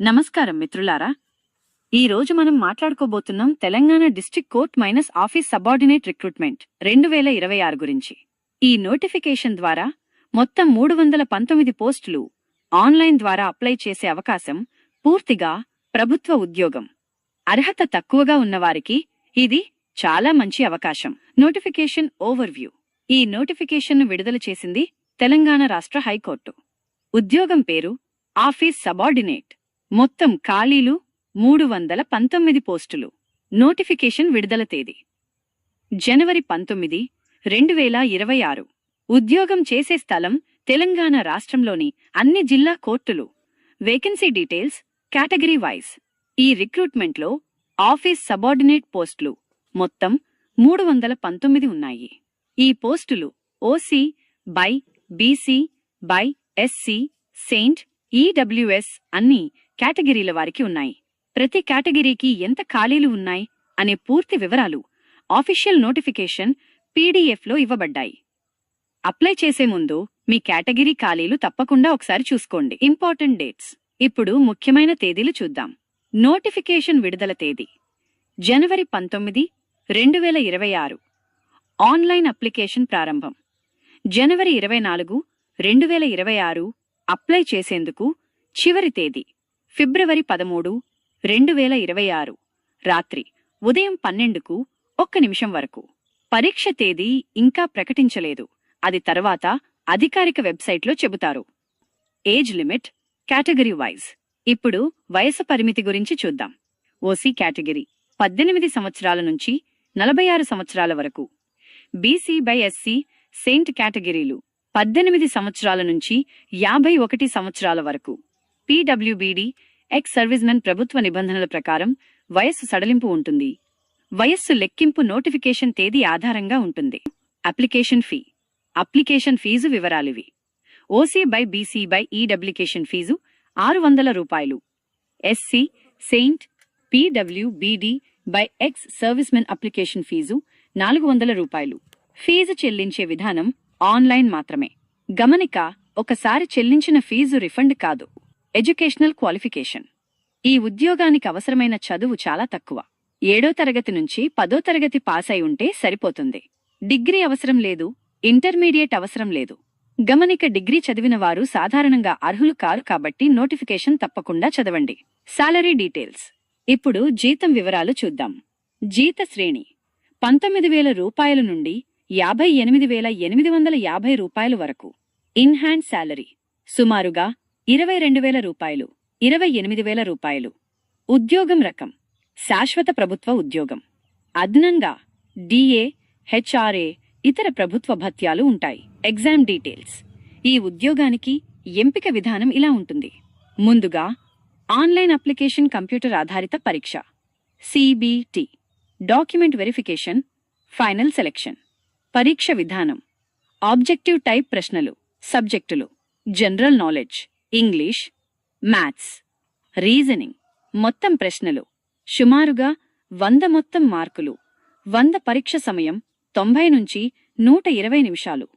నమస్కారం మిత్రులారా. ఈ రోజు మనం మాట్లాడుకోబోతున్నాం Telangana district court minus office subordinate recruitment రెండు వేల ఇరవై ఆరు గురించి. ఈ నోటిఫికేషన్ ద్వారా మొత్తం మూడు వందల పంతొమ్మిది పోస్టులు ఆన్లైన్ ద్వారా అప్లై చేసే అవకాశం పూర్తిగా ప్రభుత్వ ఉద్యోగం. అర్హత తక్కువగా ఉన్నవారికి ఇది చాలా మంచి అవకాశం. Notification overview. ఈ నోటిఫికేషన్ను విడుదల చేసింది తెలంగాణ రాష్ట్ర హైకోర్టు. ఉద్యోగం పేరు ఆఫీస్ సబార్డినేట్. మొత్తం ఖాళీలు మూడు వందల పంతొమ్మిది పోస్టులు. నోటిఫికేషన్ విడుదల తేదీ జనవరి పంతొమ్మిది రెండు వేల ఇరవై ఆరు. ఉద్యోగం చేసే స్థలం తెలంగాణ రాష్ట్రంలోని అన్ని జిల్లా కోర్టులు. వేకెన్సీ డీటెయిల్స్ కేటగిరీ వైజ్ ఈ రిక్రూట్మెంట్లో ఆఫీస్ సబార్డినేట్ పోస్టులు మొత్తం మూడు వందల పంతొమ్మిది ఉన్నాయి. ఈ పోస్టులు OC by BC by SC ST EWS అన్ని కేటగిరీల వారికి ఉన్నాయి. ప్రతి కేటగిరీకి ఎంత ఖాళీలు ఉన్నాయి? అనే పూర్తి వివరాలు ఆఫీషియల్ నోటిఫికేషన్ పీడీఎఫ్లో ఇవ్వబడ్డాయి. అప్లై చేసే ముందు మీ కేటగిరీ ఖాళీలు తప్పకుండా ఒకసారి చూసుకోండి. Important dates. ఇప్పుడు ముఖ్యమైన తేదీలు చూద్దాం. నోటిఫికేషన్ విడుదల తేదీ. జనవరి పంతొమ్మిది రెండు వేల ఇరవై ఆరు. ఆన్లైన్ అప్లికేషన్ ప్రారంభం. జనవరి ఇరవై నాలుగు రెండు వేల ఇరవై ఆరు అప్లై చేసేందుకు చివరి తేదీ. ఫిబ్రవరి పదమూడు రెండు వేల ఇరవై ఆరు రాత్రి ఉదయం పన్నెండుకు ఒక్క నిమిషం వరకు. పరీక్ష తేదీ ఇంకా ప్రకటించలేదు. అది తర్వాత అధికారిక వెబ్సైట్లో చెబుతారు. Age limit category wise. ఇప్పుడు వయసు పరిమితి గురించి చూద్దాం. ఓసీ కేటగిరీ పద్దెనిమిది సంవత్సరాల నుంచి నలభై ఆరు సంవత్సరాల వరకు. బీసీ బై ఎస్సీ సెయింట్ కేటగిరీలు పద్దెనిమిది సంవత్సరాల నుంచి యాభై ఒకటి సంవత్సరాల వరకు. పీడబ్ల్యూబీడీ ఎక్స్ సర్వీస్మెన్ ప్రభుత్వ నిబంధనల ప్రకారం వయస్సు సడలింపు ఉంటుంది వయస్సు లెక్కింపు నోటిఫికేషన్ తేదీ ఆధారంగా ఉంటుంది అప్లికేషన్ ఫీ అప్లికేషన్ ఫీజు వివరాలివి ఓసీ బై బీసీ బై ఈడబ్లికేషన్ ఫీజు ఆరు వందల రూపాయలు SC ST PWBD by ex servicemen application fee నాలుగు వందల రూపాయలు ఫీజు చెల్లించే విధానం ఆన్లైన్ మాత్రమే గమనిక ఒకసారి చెల్లించిన ఫీజు రిఫండ్ కాదు ఎడ్యుకేషనల్ క్వాలిఫికేషన్. ఈ ఉద్యోగానికి అవసరమైన చదువు చాలా తక్కువ. ఏడో తరగతి నుంచి పదో తరగతి పాస్ అయి ఉంటే సరిపోతుంది. డిగ్రీ అవసరం లేదు ఇంటర్మీడియట్ అవసరం లేదు. గమనిక డిగ్రీ చదివిన వారు సాధారణంగా అర్హులు కారు కాబట్టి నోటిఫికేషన్ తప్పకుండా చదవండి. Salary details. ఇప్పుడు జీతం వివరాలు చూద్దాం. జీత శ్రేణి. పంతొమ్మిది వేల రూపాయల నుండి యాభై ఎనిమిది వేల ఎనిమిది వందల యాభై రూపాయల వరకు. ఇన్ హ్యాండ్ శాలరీ సుమారుగా ఇరవై రెండు వేల రూపాయలు ఇరవై ఎనిమిది వేల రూపాయలు. ఉద్యోగం రకం శాశ్వత ప్రభుత్వ ఉద్యోగం. అదనంగా డిఏ హెచ్ఆర్ఏ ఇతర ప్రభుత్వ భత్యాలు ఉంటాయి. Exam details. ఈ ఉద్యోగానికి ఎంపిక విధానం ఇలా ఉంటుంది. ముందుగా ఆన్లైన్ అప్లికేషన్ కంప్యూటర్ ఆధారిత పరీక్ష CBT document verification final selection. పరీక్ష విధానం. ఆబ్జెక్టివ్ టైప్ ప్రశ్నలు సబ్జెక్టులు general knowledge. English maths reasoning మొత్తం ప్రశ్నలు. సుమారుగా వంద మొత్తం మార్కులు. వంద పరీక్ష సమయం తొంభై నుంచి నూట ఇరవై నిమిషాలు.